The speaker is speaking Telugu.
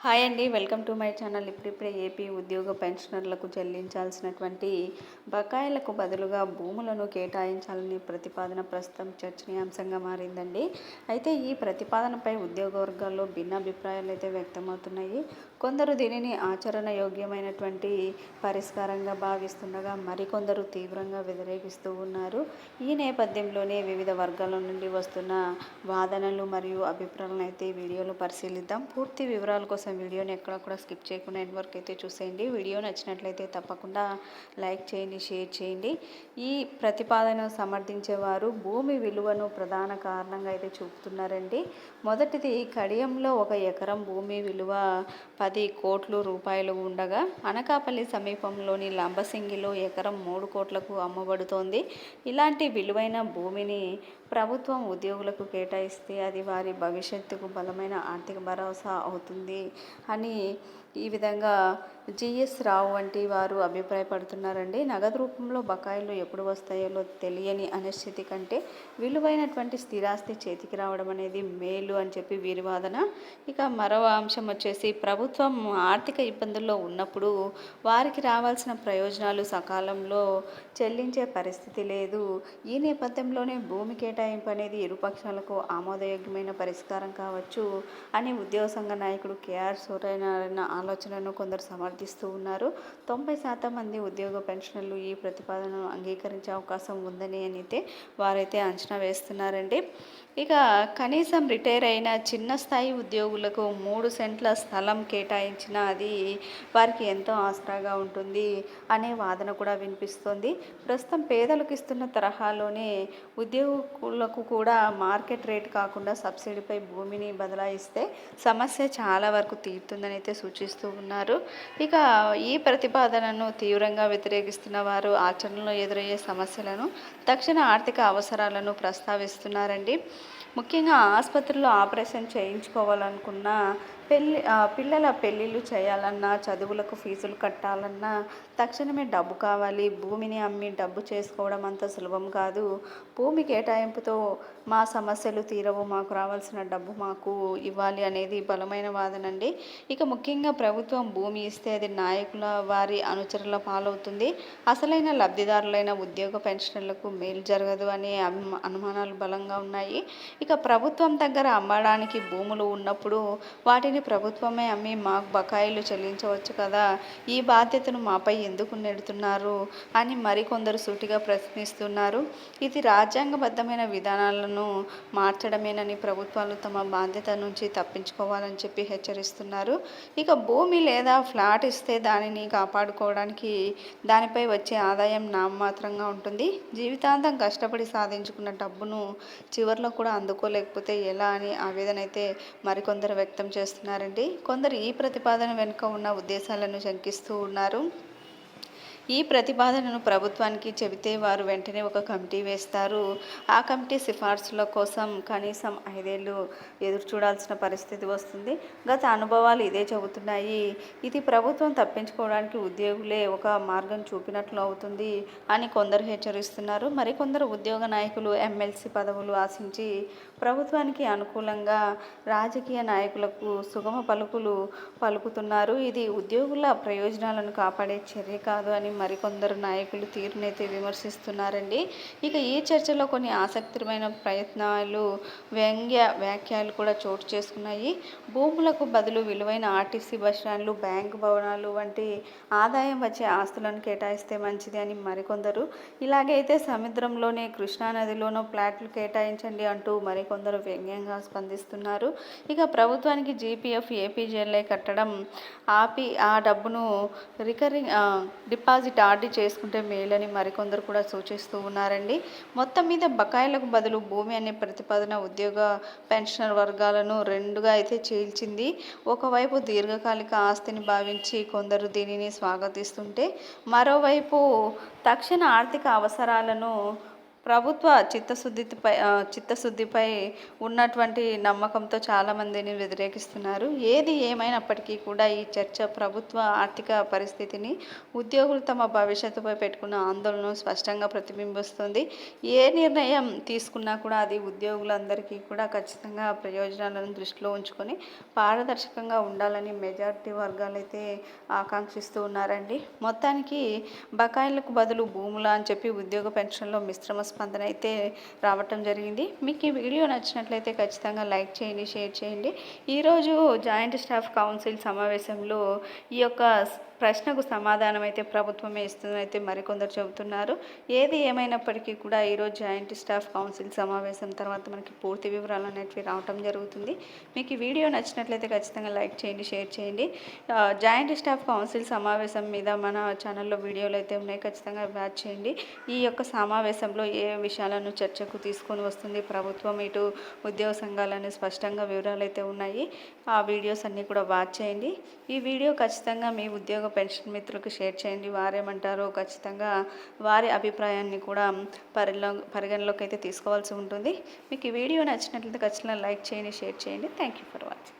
హాయ్ అండి వెల్కమ్ టు మై ఛానల్. ఇప్పుడిప్పుడే ఏపీ ఉద్యోగ పెన్షనర్లకు చెల్లించాల్సినటువంటి బకాయిలకు బదులుగా భూములను కేటాయించాలని ప్రతిపాదన ప్రస్తుతం చర్చనీయాంశంగా మారిందండి. అయితే ఈ ప్రతిపాదనపై ఉద్యోగ వర్గాల్లో భిన్నాభిప్రాయాలు అయితే వ్యక్తమవుతున్నాయి. కొందరు దీనిని ఆచరణ యోగ్యమైనటువంటి పరిష్కారంగా భావిస్తుండగా మరికొందరు తీవ్రంగా వ్యతిరేకిస్తూ ఉన్నారు. ఈ నేపథ్యంలోనే వివిధ వర్గాల నుండి వస్తున్న వాదనలు మరియు అభిప్రాయాలను అయితే ఈ వీడియోలో పరిశీలిద్దాం. పూర్తి వివరాల కోసం వీడియోని ఎక్కడ కూడా స్కిప్ చేయకుండా ఎండ్ వరకు అయితే చూసేయండి. వీడియో నచ్చినట్లయితే తప్పకుండా లైక్ చేయండి షేర్ చేయండి. ఈ ప్రతిపాదన సమర్థించేవారు భూమి విలువను ప్రధాన కారణంగా అయితే చూపుతున్నారండి. మొదటిది కడియంలో ఒక ఎకరం భూమి విలువ పది కోట్లు రూపాయలు ఉండగా అనకాపల్లి సమీపంలోని లంబసింగిలో ఎకరం మూడు కోట్లకు అమ్మబడుతోంది. ఇలాంటి విలువైన భూమిని ప్రభుత్వం ఉద్యోగులకు కేటాయిస్తే అది వారి భవిష్యత్తుకు బలమైన ఆర్థిక భరోసా అవుతుంది అని ఈ విధంగా జిఎస్ రావు వంటి వారు అభిప్రాయపడుతున్నారండి. నగదు రూపంలో బకాయిలు ఎప్పుడు వస్తాయో తెలియని అనిశ్చితి కంటే విలువైనటువంటి స్థిరాస్తి చేతికి రావడం అనేది మేలు అని చెప్పి వీరి వాదన. ఇక మరో అంశం వచ్చేసి ప్రభుత్వం ఆర్థిక ఇబ్బందుల్లో ఉన్నప్పుడు వారికి రావాల్సిన ప్రయోజనాలు సకాలంలో చెల్లించే పరిస్థితి లేదు. ఈ నేపథ్యంలోనే భూమి కేటాయింపు అనేది ఇరుపక్షాలకు ఆమోదయోగ్యమైన పరిష్కారం కావచ్చు అని ఉద్యోగ సంఘ నాయకుడు కేఆర్ సూర్యనారాయణ ఆలోచనను కొందరు సమర్థిస్తూ ఉన్నారు. తొంభై శాతం మంది ఉద్యోగ పెన్షనర్లు ఈ ప్రతిపాదనను అంగీకరించే అవకాశం ఉందని అయితే వారైతే అంచనా వేస్తున్నారండి. ఇక కనీసం రిటైర్ అయిన చిన్న స్థాయి ఉద్యోగులకు మూడు సెంట్ల స్థలం కేటాయించిన అది వారికి ఎంతో ఆసరాగా ఉంటుంది అనే వాదన కూడా వినిపిస్తోంది. ప్రస్తుతం పేదలకు ఇస్తున్న తరహాలోనే ఉద్యోగ రైతులకు కూడా మార్కెట్ రేట్ కాకుండా సబ్సిడీపై భూమిని బదలాయిస్తే సమస్య చాలా వరకు తీరుతుందని అయితే సూచిస్తూ ఉన్నారు. ఇక ఈ ప్రతిపాదనను తీవ్రంగా వ్యతిరేకిస్తున్న వారు ఆచరణలో ఎదురయ్యే సమస్యలను తక్షణ ఆర్థిక అవసరాలను ప్రస్తావిస్తున్నారండి. ముఖ్యంగా ఆసుపత్రిలో ఆపరేషన్ చేయించుకోవాలనుకున్న పెళ్ళి పిల్లల పెళ్ళిళ్ళు చేయాలన్నా చదువులకు ఫీజులు కట్టాలన్నా తక్షణమే డబ్బు కావాలి. భూమిని అమ్మి డబ్బు చేసుకోవడం అంత సులభం కాదు. భూమి కేటాయింపుతో మా సమస్యలు తీరవు మాకు రావాల్సిన డబ్బు మాకు ఇవ్వాలి అనేది బలమైన వాదనండి ఇక ముఖ్యంగా ప్రభుత్వం భూమి ఇస్తే అది నాయకుల వారి అనుచరుల పాలవుతుంది. అసలైన లబ్ధిదారులైన ఉద్యోగ పెన్షన్లకు మేలు జరగదు అనే అనుమానాలు బలంగా ఉన్నాయి. ఇక ప్రభుత్వం దగ్గర అమ్మడానికి భూములు ఉన్నప్పుడు వాటిని ప్రభుత్వమే అమ్మి మాకు బకాయిలు చెల్లించవచ్చు కదా. ఈ బాధ్యతను మాపై ఎందుకు నెడుతున్నారు? అని మరికొందరు సూటిగా ప్రశ్నిస్తున్నారు. ఇది రాజ్యాంగబద్ధమైన విధానాలను మార్చడమేనని ప్రభుత్వాలు తమ బాధ్యత నుంచి తప్పించుకోవాలని చెప్పి హెచ్చరిస్తున్నారు. ఇక భూమి లేదా ఫ్లాట్ ఇస్తే దానిని కాపాడుకోవడానికి దానిపై వచ్చే ఆదాయం నామమాత్రంగా ఉంటుంది. జీవితాంతం కష్టపడి సాధించుకున్న డబ్బును చివరిలో కూడా అందుకోలేకపోతే ఎలా అని ఆవేదన అయితే మరికొందరు వ్యక్తం చేస్తున్నారు. చేస్తున్నారండి. కొందరు ఈ ప్రతిపాదన వెనుక ఉన్న ఉద్దేశాలను శంకిస్తూ ఉన్నారు. ఈ ప్రతిపాదనను ప్రభుత్వానికి చెబితే వారు వెంటనే ఒక కమిటీ వేస్తారు. ఆ కమిటీ సిఫార్సుల కోసం కనీసం ఐదేళ్ళు ఎదురు చూడాల్సిన పరిస్థితి వస్తుంది. గత అనుభవాలు ఇదే చెబుతున్నాయి. ఇది ప్రభుత్వం తప్పించుకోవడానికి ఉద్యోగులే ఒక మార్గం చూపినట్లు అవుతుంది అని కొందరు హెచ్చరిస్తున్నారు. మరికొందరు ఉద్యోగ నాయకులు ఎమ్మెల్సీ పదవులు ఆశించి ప్రభుత్వానికి అనుకూలంగా రాజకీయ నాయకులకు సుగమ పలుకులు పలుకుతున్నారు. ఇది ఉద్యోగుల ప్రయోజనాలను కాపాడే చర్య కాదు అని మరికొందరు నాయకులు తీరునైతే విమర్శిస్తున్నారండి. ఇక ఈ చర్చలో కొన్ని ఆసక్తికరమైన ప్రయత్నాలు వ్యంగ్య వ్యాఖ్యలు కూడా చోటు చేసుకున్నాయి. భూములకు బదులు విలువైన ఆర్టీసీ బస్టాండ్లు బ్యాంకు భవనాలు వంటి ఆదాయం వచ్చే ఆస్తులను కేటాయిస్తే మంచిది అని మరికొందరు. ఇలాగైతే సముద్రంలోనే కృష్ణానదిలోనూ ప్లాట్లు కేటాయించండి అంటూ మరికొందరు వ్యంగ్యంగా స్పందిస్తున్నారు. ఇక ప్రభుత్వానికి జీపీఎఫ్ ఏపీజీఎల్ఐ కట్టడం ఆపి ఆ డబ్బును రికరింగ్ డిపాజిట్ ఆర్డీ చేసుకుంటే మేలని మరికొందరు కూడా సూచిస్తూ ఉన్నారండి. మొత్తం మీద బకాయిలకు బదులు భూమి అనే ప్రతిపాదన ఉద్యోగ పెన్షనర్ వర్గాలను రెండుగా అయితే చీల్చింది. ఒకవైపు దీర్ఘకాలిక ఆస్తిని భావించి కొందరు దీనిని స్వాగతిస్తుంటే మరోవైపు తక్షణ ఆర్థిక అవసరాలను ప్రభుత్వ చిత్తశుద్ధిపై చిత్తశుద్ధిపై ఉన్నటువంటి నమ్మకంతో చాలామందిని వ్యతిరేకిస్తున్నారు. ఏది ఏమైనప్పటికీ కూడా ఈ చర్చ ప్రభుత్వ ఆర్థిక పరిస్థితిని ఉద్యోగులు తమ భవిష్యత్తుపై పెట్టుకున్న ఆందోళనను స్పష్టంగా ప్రతిబింబిస్తుంది. ఏ నిర్ణయం తీసుకున్నా కూడా అది ఉద్యోగులందరికీ కూడా ఖచ్చితంగా ప్రయోజనాలను దృష్టిలో ఉంచుకొని పారదర్శకంగా ఉండాలని మెజారిటీ వర్గాలు అయితే ఆకాంక్షిస్తూ ఉన్నారండి. మొత్తానికి బకాయిలకు బదులు భూములు అని చెప్పి ఉద్యోగ పెన్షన్లో మిశ్రమ స్పందన అయితే రావటం జరిగింది. మీకు ఈ వీడియో నచ్చినట్లయితే ఖచ్చితంగా లైక్ చేయండి షేర్ చేయండి. ఈరోజు జాయింట్ స్టాఫ్ కౌన్సిల్ సమావేశంలో ఈ యొక్క ప్రశ్నకు సమాధానం అయితే ప్రభుత్వమే ఇస్తుందని అయితే మరికొందరు చెబుతున్నారు. ఏది ఏమైనప్పటికీ కూడా ఈరోజు జాయింట్ స్టాఫ్ కౌన్సిల్ సమావేశం తర్వాత మనకి పూర్తి వివరాలు అనేటివి రావటం జరుగుతుంది. మీకు ఈ వీడియో నచ్చినట్లయితే ఖచ్చితంగా లైక్ చేయండి షేర్ చేయండి. జాయింట్ స్టాఫ్ కౌన్సిల్ సమావేశం మీద మన ఛానల్లో వీడియోలు అయితే ఉన్నాయి. ఖచ్చితంగా వాచ్ చేయండి. ఈ యొక్క సమావేశంలో ఏ విషయాలను చర్చకు తీసుకొని వస్తుంది ప్రభుత్వం ఇటు ఉద్యోగ సంఘాలని స్పష్టంగా వివరాలు అయితే ఉన్నాయి. ఆ వీడియోస్ అన్నీ కూడా వాచ్ చేయండి. ఈ వీడియో ఖచ్చితంగా మీ ఉద్యోగ పెన్షన్ మిత్రులకు షేర్ చేయండి. వారేమంటారో ఖచ్చితంగా వారి అభిప్రాయాన్ని కూడా పరిలో పరిగణలోకి అయితే తీసుకోవాల్సి ఉంటుంది. మీకు ఈ వీడియో నచ్చినట్లయితే ఖచ్చితంగా లైక్ చేయండి షేర్ చేయండి. Thank you for watching